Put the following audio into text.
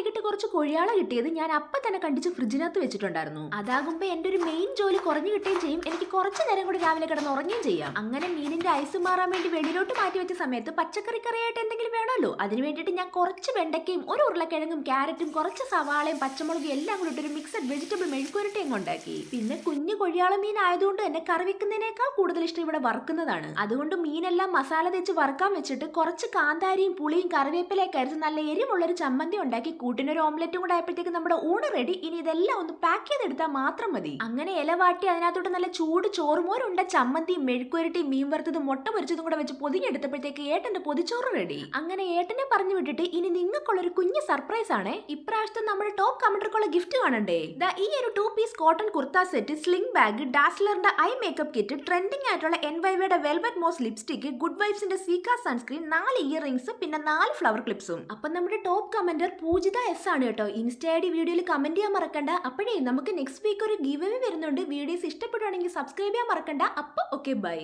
വൈകിട്ട് കുറച്ച് കൊഴിയാള കിട്ടിയത് ഞാൻ അപ്പൊ തന്നെ കണ്ടിച്ച് ഫ്രിഡ്ജിനകത്ത് വെച്ചിട്ടുണ്ടായിരുന്നു. അതാകുമ്പോ എന്റെ ഒരു മെയിൻ ജോലി കുറഞ്ഞു കിട്ടുകയും ചെയ്യും. എനിക്ക് കുറച്ച് നേരം കൂടി രാവിലെ കിടന്ന് ഉറങ്ങുകയും ചെയ്യാം. അങ്ങനെ മീനിന്റെ ഐസ് മാറാൻ വേണ്ടി വെളിയിലോട്ട് മാറ്റി വെച്ച സമയത്ത് പച്ചക്കറി കറിയായിട്ട് എന്തെങ്കിലും വേണമല്ലോ? അതിന് വേണ്ടിയിട്ട് ഞാൻ കുറച്ച് വെണ്ടയ്ക്കയും ഒരു ഉരുളക്കിഴങ്ങും ക്യാരറ്റും കുറച്ച് സവാളയും പച്ചമുളകും എല്ലാം കൂടി ഒരു മിക്സഡ് വെജിറ്റബിൾ മെഴുക്കുരട്ടിയും ഉണ്ടാക്കി പിന്നെ കുഞ്ഞു കൊഴിയാള മീൻ ആയതുകൊണ്ട് തന്നെ കറി വെക്കുന്നതിനേക്കാൾ കൂടുതൽ ഇഷ്ടം ഇവിടെ വറുക്കുന്നതാണ്. അതുകൊണ്ട് മീനെല്ലാം മസാല തേച്ച് വറുക്കാൻ വെച്ചിട്ട് കുറച്ച് കാന്താരിയും പുളിയും കറിവേപ്പിലേക്ക് അരിച്ച് നല്ല എരിവുള്ളൊരു ചമ്മന്തി ഉണ്ടാക്കി കൂട്ടിനൊരു ഓംലെറ്റും കൂടെ ആയപ്പോഴത്തേക്ക് നമ്മുടെ ഊണ് റെഡി ഇനി ഇതെല്ലാം ഒന്ന് പാക്ക് ചെയ്തെടുത്താൽ മാത്രം മതി. അങ്ങനെ ഇല വാട്ടി അതിനകത്തോട്ട് നല്ല ചൂട് ചോറുമോരുണ്ട ചമ്മന്തി മെഴുക്കുരട്ടി മീൻ വറുത്തത് മുട്ട പൊരിച്ചതും കൂടെ വെച്ച് പൊതിഞ്ഞെടുത്തപ്പോഴത്തേക്ക് ഏട്ടന്റെ പൊതിച്ചോറ് റെഡി അങ്ങനെ ഏട്ടനെ പറഞ്ഞു വിട്ടിട്ട് ഇനി നിങ്ങൾക്കുള്ള ഒരു കുഞ്ഞ് സർപ്രൈസ് ആണ്. ഇപ്രാവശ്യത്തെ നമ്മുടെ ടോപ്പ് കമന്റർക്കുള്ള ഗിഫ്റ്റ് കാണണ്ടേ? ദാ ഈ ഒരു two piece cotton kurta set sling bag ഡാസ്ലറിന്റെ eye makeup kit trending ആയിട്ടുള്ള എൻവൈവയുടെ വെൽവെറ്റ് മോസ് ലിപ്സ്റ്റിക് ഗുഡ് വൈബ്സിന്റെ സീക്ക സൺസ്ക്രീൻ നാല് ഇയർ റിംഗ്സ് പിന്നെ നാല് ഫ്ലവർ ക്ലിപ്സും അപ്പൊ നമ്മുടെ ടോപ്പ് കമന്റർ പൂജിത എസ് ആണ് കേട്ടോ. ഇൻസ്റ്റ ഐ ഡി വീഡിയോയിൽ കമന്റ് ചെയ്യാൻ മറക്കണ്ട. അപ്പോഴേ നമുക്ക് നെക്സ്റ്റ് വീക്ക് ഒരു ഗിവ് വരുന്നുണ്ട്. വീഡിയോസ് ഇഷ്ടപ്പെടുവാണെങ്കിൽ സബ്സ്ക്രൈബ് ചെയ്യാൻ മറക്കണ്ട. അപ്പോൾ ഓക്കെ ബൈ